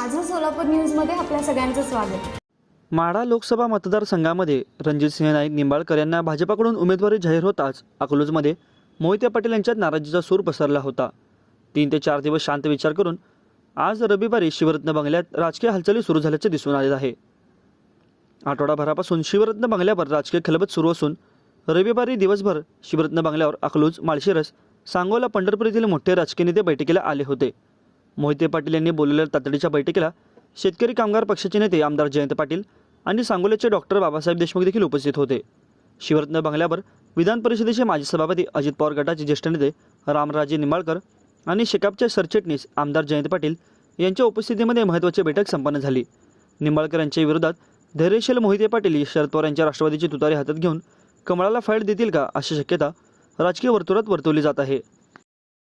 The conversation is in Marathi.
सोलापूर न्यूजमध्ये आपल्या सगळ्यांचं स्वागत. माढा लोकसभा मतदारसंघामध्ये रणजितसिंह नाईक निंबाळकर यांना भाजपाकडून उमेदवारी जाहीर होताच अकलूजमध्ये मोहिते पाटील यांच्यात नाराजीचा सूर पसरला होता. तीन ते चार दिवस शांत विचार करून आज रविवारी शिवरत्न बंगल्यात राजकीय हालचाली सुरू झाल्याचे दिसून आले आहे. आठवडाभरापासून शिवरत्न बंगल्यावर राजकीय खलबत सुरू असून रविवारी दिवसभर शिवरत्न बंगल्यावर अकलूज माळशिरस सांगोला पंढरपूर येथील मोठे राजकीय नेते बैठकीला आले होते. मोहिते पाटील यांनी बोललेल्या तातडीच्या बैठकीला शेतकरी कामगार पक्षाचे नेते आमदार जयंत पाटील आणि सांगोल्याचे डॉक्टर बाबासाहेब देशमुख देखील उपस्थित होते. शिवरत्न बंगल्यावर विधान परिषदेचे माजी सभापती अजित पवार गटाचे ज्येष्ठ नेते रामराजे निंबाळकर आणि शेकापचे सरचिटणीस आमदार जयंत पाटील यांच्या उपस्थितीमध्ये महत्त्वाची बैठक संपन्न झाली. निंबाळकर यांच्या विरोधात धैर्यशील मोहिते पाटील शरद पवार यांच्या राष्ट्रवादीची तुतारी हातात घेऊन कमळाला फाईट देतील का अशी शक्यता राजकीय वर्तुळात वर्तवली जात आहे.